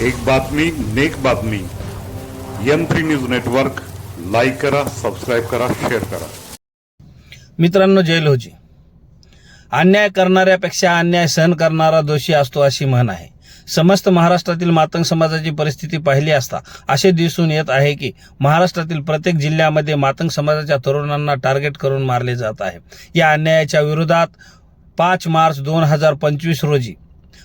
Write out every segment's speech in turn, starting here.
एक बातमी नेक बातमी. M three news network like करा सबस्क्राईब करा शेअर करा. मित्रांनो जय लोजी. अन्याय करणाऱ्यापेक्षा अन्याय सहन करणारा दोषी असतो अशी म्हण आहे. समस्त महाराष्ट्रातील मातंग समाजाची परिस्थिती पाहिली असता असे दिसून येत आहे की महाराष्ट्रातील प्रत्येक जिल्ह्यामध्ये मातंग समाजाच्या तरुणांना टार्गेट करून मारले जात आहे. या अन्यायाच्या विरोधात पाच मार्च दोन हजार पंचवीस रोजी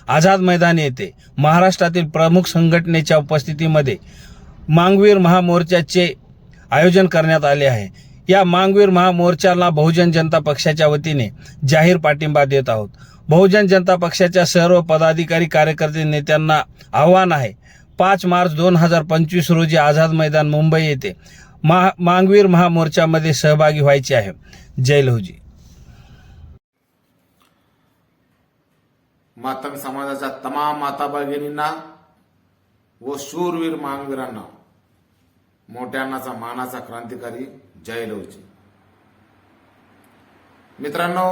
आझाद मैदान येथे महाराष्ट्रातील प्रमुख संघटनेच्या उपस्थितीमध्ये मांगवीर महामोर्चाचे आयोजन करण्यात आले आहे. या मांगवीर महामोर्चाला बहुजन जनता पक्षाच्या वतीने जाहीर पाठिंबा देत आहोत. बहुजन जनता पक्षाच्या सर्व पदाधिकारी कार्यकर्ते नेत्यांना आव्हान आहे. पाच मार्च दोन हजार पंचवीस रोजी आझाद मैदान मुंबई येथे महा मांगवीर महामोर्चामध्ये सहभागी व्हायचे आहे. जय लहुजी. मातंग समाजाच्या तमाम माता भगिनींना व शूरवीर महावीरांना मोठ्यांनाचा मानाचा क्रांतिकारी जय लवची मित्रांनो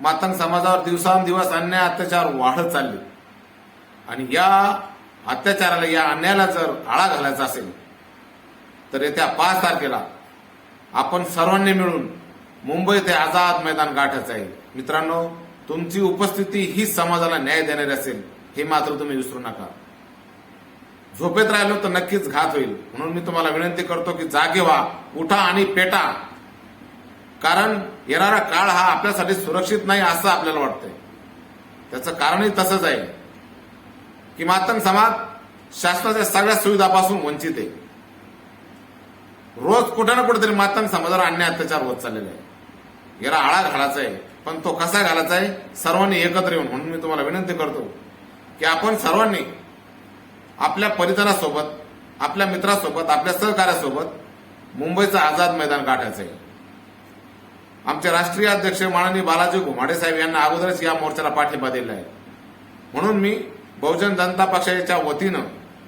मातंग समाजावर दिवसांदिवस अन्याय अत्याचार वाढत चालले. आणि या अत्याचाराला या अन्यायाला जर आळा घालायचा असेल तर येत्या पाच तारखेला आपण सर्वांनी मिळून मुंबई ते आझाद मैदान गाठायचं आहे. मित्रांनो तुमची उपस्थिती ही समाजाला न्याय देणारी असेल हे मात्र तुम्ही विसरू नका. झोपेत राहिलो तर नक्कीच घात होईल. म्हणून मी तुम्हाला विनंती करतो की जागे व्हा उठा आणि पेटा. कारण येणारा काळ हा आपल्यासाठी सुरक्षित नाही असं आपल्याला वाटतंय. त्याचं कारणही तसंच आहे. की मातंग समाज शासनाच्या सगळ्या सुविधापासून वंचित आहे. रोज कुठे ना कुठेतरी मातंग समाजावर अन्याय अत्याचार होत चाललेला आहे. याला आळा घालायचा आहे. पण तो कसा घालायचा आहे? सर्वांनी एकत्र येऊन म्हणून मी तुम्हाला विनंती करतो की आपण सर्वांनी आपल्या परिसरासोबत आपल्या मित्रासोबत आपल्या सहकार्यासोबत मुंबईचं आझाद मैदान गाठायचं आहे. आमचे राष्ट्रीय अध्यक्ष माननीय बालाजी घुमाडे साहेब यांना अगोदरच या मोर्चाला पाठिंबा दिला आहे. म्हणून मी बहुजन जनता पक्षाच्या वतीनं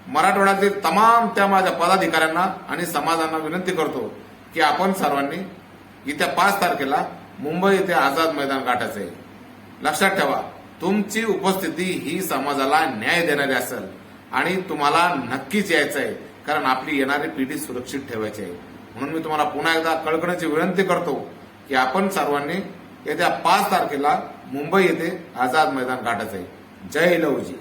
मराठवाड्यातील तमाम त्या माझ्या पदाधिकाऱ्यांना आणि समाजांना विनंती करतो की आपण सर्वांनी येत्या पाच तारखेला मुंबई येथे आझाद मैदान गाठायचं आहे लक्षात ठेवा तुमची उपस्थिती ही समाजाला न्याय देणारी असेल आणि तुम्हाला नक्कीच यायचं आहे कारण आपली येणारी पिढी सुरक्षित ठेवायची आहे. म्हणून मी तुम्हाला पुन्हा एकदा कळकण्याची विनंती करतो की आपण सर्वांनी येत्या पाच तारखेला मुंबई येथे आझाद मैदान गाठायचं आहे जय लहूजी.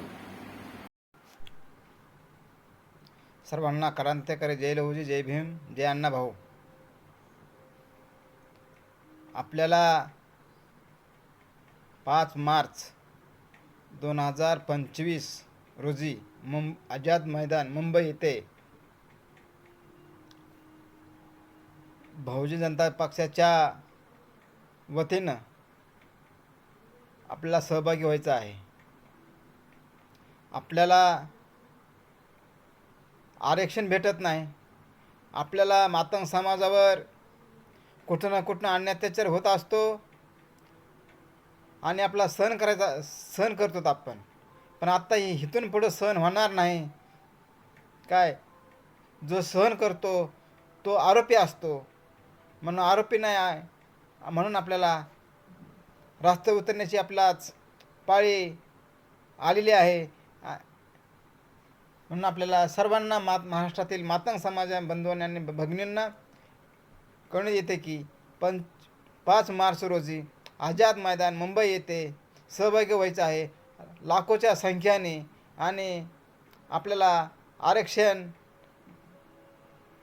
सर्वांना करांतेकर जय लहूजी जय भीम जय अण्णा भाऊ. आपल्याला पाच मार्च दोन हजार पंचवीस रोजी मुं आझाद मैदान मुंबई येथे बहुजन जनता पक्षाच्या वतीनं आपल्याला सहभागी व्हायचं आहे. आपल्याला आरक्षण भेटत नाही. आपल्याला मातंग समाजावर कुठं ना कुठं अन्य अत्याचार होत असतो. आणि आपला सहन करायचा सहन करतो आपण. पण आत्ता हिथून इथून पुढं सहन होणार नाही. काय? जो सहन करतो तो आरोपी असतो. म्हणून आरोपी नाही आहे. म्हणून आपल्याला रास्ते उतरण्याची आपलाच पाळी आलेली आहे. म्हणून आपल्याला सर्वांना मात महाराष्ट्रातील मातंग समाजा बंधू आणि भगिनींना कळून येते की पंच पाच मार्च रोजी आझाद मैदान मुंबई येथे सहभागी व्हायचं आहे. लाखोच्या संख्येने आणि आपल्याला आरक्षण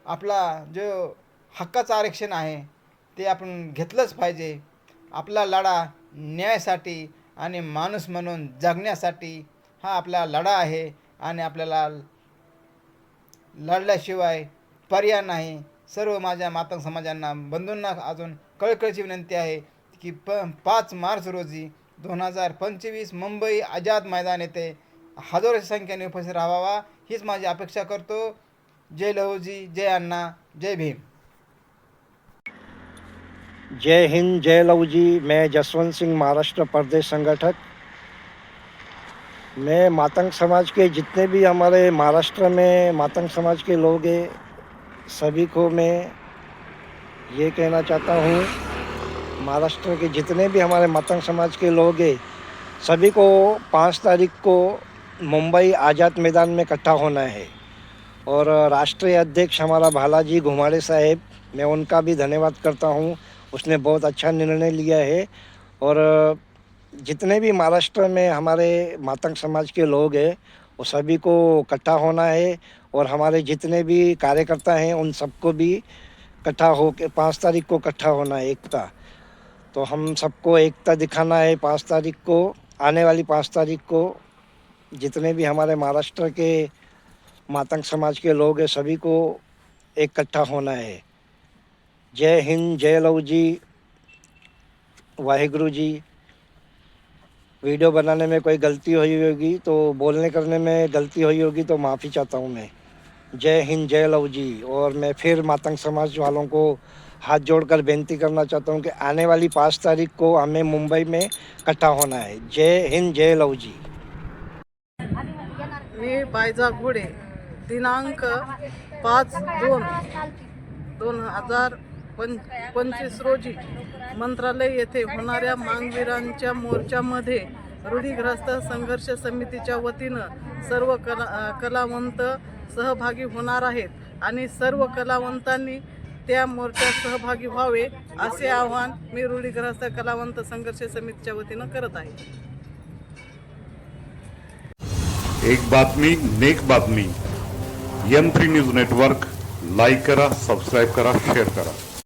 आपला जो हक्काचं आरक्षण आहे ते आपण घेतलंच पाहिजे. आपला लढा न्यायासाठी आणि माणूस म्हणून जगण्यासाठी हा आपला लढा आहे आणि आपल्याला लढल्याशिवाय पर्याय नाही. सर्व माझ्या मातंग समाजांना बंधूंना अजून कळकळची विनंती आहे की प पाच मार्च रोजी दोन हजार पंचवीस मुंबई आझाद मैदान येथे हजारोच्या संख्येने उपस्थित राहावा हीच माझी अपेक्षा करतो. जय लहुजी जय अण्णा जय भीम. जय हिंद जय लहूजी. मैं जसवंत सिंह महाराष्ट्र प्रदेश संगठक. मैं मातंग समाज के जितने भी हमारे महाराष्ट्र में मातंग समाज के लोग हैं सभी को मैं ये कहना चाहता हूँ, महाराष्ट्र के जितने भी हमारे मातंग समाज के लोग हैं, सभी को पाँच तारीख को मुंबई आज़ाद मैदान में इकट्ठा होना है। और राष्ट्रीय अध्यक्ष हमारा भालाजी घुमाड़े साहेब, मैं उनका भी धन्यवाद करता हूँ, उसने बहुत अच्छा निर्णय लिया है। और जितने भी महाराष्ट्र में हमारे मातंग समाज के लोग हैं, वो सभी को इकट्ठा होना है और हमारे जितने भी कार्यकर्ता हैं, उन सबको भी इकट्ठा हो के, पाँच तारीख को इकट्ठा होना है एकता। तो हम सबको एकता दिखाना है पाँच तारीख को, आने वाली पाँच तारीख को। जितने भी हमारे महाराष्ट्र के मातंग समाज के लोग हैं, सभी को इकट्ठा होना है। जय हिंद, जय लव जी, वाहिगुरु जी। वीडियो बनाने में कोई गलती हुई होगी तो बोलने करने में गलती हुई होगी तो माफ़ी चाहता हूँ मैं। जय हिंद जय लव जी। और मैं फिर मातंग समाज वालों को हाथ जोड़कर बेनती करना चाहता हूँ कि आने वाली पाँच तारीख को हमें मुंबई में इकट्ठा होना है। जय हिंद जय लव जी। मी बायजा घोडे दिनांक पाच दोन दोन हजार पं पंचवीस रोजी मंत्रालय येथे होणाऱ्या मांगवीरांच्या मोर्चामध्ये रूढीग्रस्त संघर्ष समितीच्या वतीनं सर्व कला कलावंत सहभागी होणार आहेत आणि सर्व कलावंतांनी त्या मोर्चात सहभागी व्हावे असे आवाहन मी रूढीग्रस्त कलावंत संघर्ष समितीच्या वतीनं करत आहे. एक बातमी नेक बातमी. M three news network like करा सबस्क्राईब करा शेअर करा.